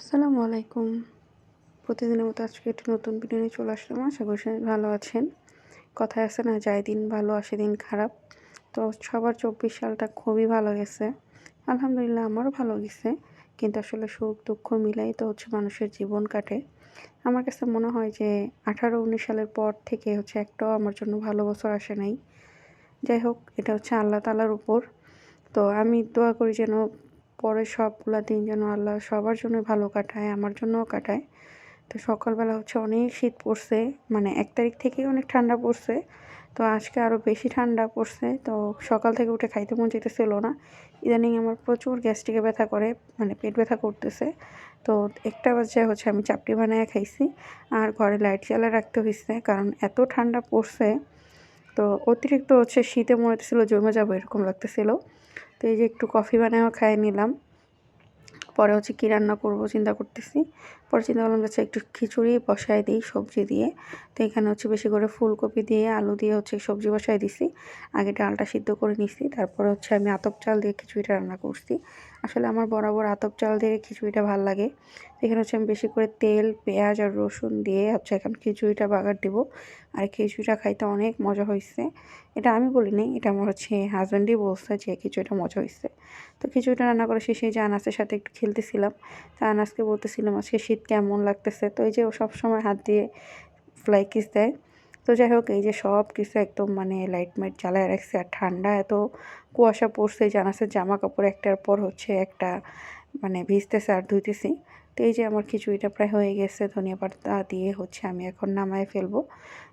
আসসালামু আলাইকুম। প্রতিদিনের মতো আজকে একটি নতুন ভিডিও নিয়ে চলে আসলাম। আশা করি ভালো আছেন। কথায় আছে না যায় দিন ভালো, আসে দিন খারাপ। তো সবার চব্বিশ সালটা খুবই ভালো গেছে। আলহামদুলিল্লাহ আমারও ভালো গেছে। কিন্তু আসলে সুখ, দুঃখ মিলাই তো হচ্ছে মানুষের জীবন কাটে। আমার কাছে মনে হয় যে আঠারো, উনিশ সালের পর থেকে হচ্ছে একটাও আমার জন্য ভালো বছর আসে নাই। যাই হোক, এটা হচ্ছে আল্লাহ তালার উপর। তো আমি দোয়া করি যেন পরে সবগুলা দিন যেন আল্লাহ সবার জন্য ভালো কাটায়, আমার জন্যও কাটায়। তো সকালবেলা হচ্ছে অনেক শীত পড়ছে মানে এক তারিখ থেকেই অনেক ঠান্ডা পড়ছে। তো আজকে আরও বেশি ঠান্ডা পড়ছে, তো সকাল থেকে উঠে খাইতে মন যেতেছিল না। ইদানিং আমার প্রচুর গ্যাস্ট্রিকে ব্যথা করে মানে পেট ব্যথা করতেছে। তো একটা বাজে হচ্ছে আমি চাপটি বানায় খাইছি, আর ঘরে লাইট জ্বালা রাখতে হয়েছে কারণ এত ঠান্ডা পড়ছে। তো অতিরিক্ত হচ্ছে শীতে মনে হতেছিল জমে যাব, এরকম লাগতেছিল। তো এই যে একটু কফি বানায়ও খাই নিলাম। পরে হচ্ছে কী রান্না করব চিন্তা করতেছি। পরে চিন্তা করলাম যাচ্ছে একটু খিচুড়ি বসায় দিই সবজি দিয়ে। তো এখানে হচ্ছে বেশি করে ফুলকপি দিয়ে, আলু দিয়ে হচ্ছে সবজি বসায় দিছি। আগে ডালটা সিদ্ধ করে নিছি, তারপরে হচ্ছে আমি আতপ চাল দিয়ে খিচুড়িটা রান্না করছি। আসলে আমার বরাবর আতপ চাল দিয়ে খিচুড়িটা ভালো লাগে। এখানে হচ্ছে আমি বেশি করে তেল, পেঁয়াজ আর রসুন দিয়ে হচ্ছে এখন খিচুড়িটা বাগার দেব। আর খিচুড়িটা খাইতে অনেক মজা হয়েছে এটা আমি বলিনি, এটা আমার হচ্ছে হাজব্যান্ডই বলছে যে খিচুড়িটা মজা হয়েছে তো খিচুড়িটা রান্না করে শেষে যে আনাসের সাথে একটু খেলতেছিলাম, তা আনাসকে বলতেছিলাম আজকে শীত কেমন লাগতেছে? তো এই যে ও সবসময় হাত দিয়ে ফ্লাই কিস দেয়। তো যাই হোক, এই যে সব কিছু একদম মানে লাইট মাইট জ্বালায় রাখছে আর ঠান্ডা এত কুয়াশা পড়ছে, জানাসের জামা কাপড় একটার পর হচ্ছে একটা মানে ভিজতেছে আর ধুইতেছি। তো এই যে আমার খিচুড়িটা প্রায় হয়ে গেছে, ধনিয়া পাতা দিয়ে হচ্ছে আমি এখন নামায় ফেলব।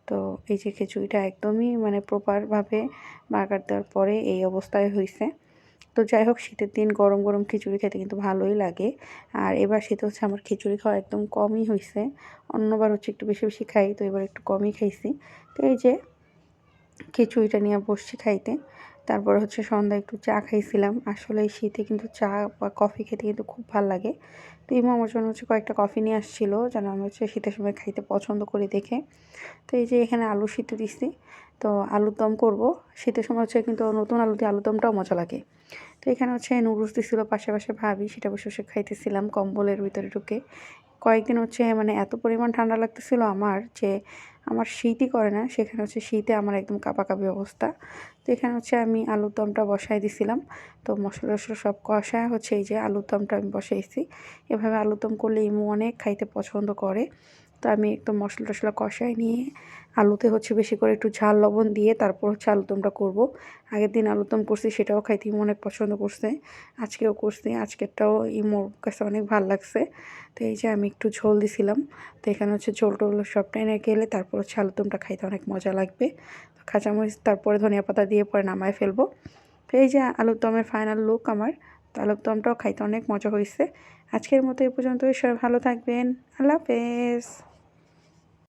তো এই যে খিচুড়িটা একদমই মানে প্রপারভাবে বাগার দেওয়ার পরে এই অবস্থায় হয়েছে তো যাই হোক, শীতের দিন গরম গরম খিচুড়ি খেতে কিন্তু ভালোই লাগে। আর এবার শীত হচ্ছে আমার খিচুড়ি খাওয়া একদম কমই হয়েছে অন্যবার হচ্ছে একটু বেশি বেশি খাই, তো এবার একটু কমই খাইছি। তো এই যে খিচুড়িটা নিয়ে বসছি খাইতে। তারপর হচ্ছে সন্ধ্যা একটু চা খাইছিলাম। আসলে এই শীতে কিন্তু চা বা কফি খেতে কিন্তু খুব ভালো লাগে। তো ইমো আমার জন্য হচ্ছে কয়েকটা কফি নিয়ে আসছিল, যেন আমি হচ্ছে শীতের সময় খাইতে পছন্দ করি দেখে। তো এই যে এখানে আলু সিদ্ধ দিচ্ছি তো আলুর দম করব। শীতের সময় হচ্ছে কিন্তু নতুন আলু দিয়ে আলুর দমটাও মজা লাগে। তো এখানে হচ্ছে নুডলস দিছিল, পাশে পাশে ভাবি, সেটা বসে বসে খাইতেছিলাম কম্বলের ভিতরে ঢুকে। কয়েকদিন হচ্ছে মানে এত পরিমাণ ঠান্ডা লাগতেছিল আমার যে আমার শীতই করে না, সেখানে হচ্ছে শীতে আমার একদম কাঁপাকাঁপি অবস্থা। তো এখানে হচ্ছে আমি আলুর দমটা বসাই দিছিলাম। তো মশলা টশলা সব কষায় হচ্ছে এই যে আলুর দমটা আমি বসাইছি। এভাবে আলুর দম করলে ইমু অনেক খাইতে পছন্দ করে। তো আমি একদম মশলা টশলা কষাই নিয়ে আলুতে হচ্ছে বেশি করে একটু ঝাল, লবণ দিয়ে তারপর হচ্ছে আলুদমটা করব। আগের দিন আলুদম করছি, সেটাও খাইতে ইমো অনেক পছন্দ করছে। আজকেও করছি, আজকেরটাও ইমোর কাছে অনেক ভালো লাগছে। তো এই যে আমি একটু ঝোল দিছিলাম, তো এখানে হচ্ছে ঝোল টোল সবটাই এনে গেলে তারপর হচ্ছে আলুদমটা খাইতে অনেক মজা লাগবে। তো কাঁচামরিচ তারপরে ধনিয়া পাতা দিয়ে পরে নামায় ফেলব। তো এই যে আলুর দমের ফাইনাল লুক আমার, তো আলুর দমটাও খাইতে অনেক মজা হয়েছে আজকের মতো এই পর্যন্তই, সবাই ভালো থাকবেন, আল্লাহ হাফেজ।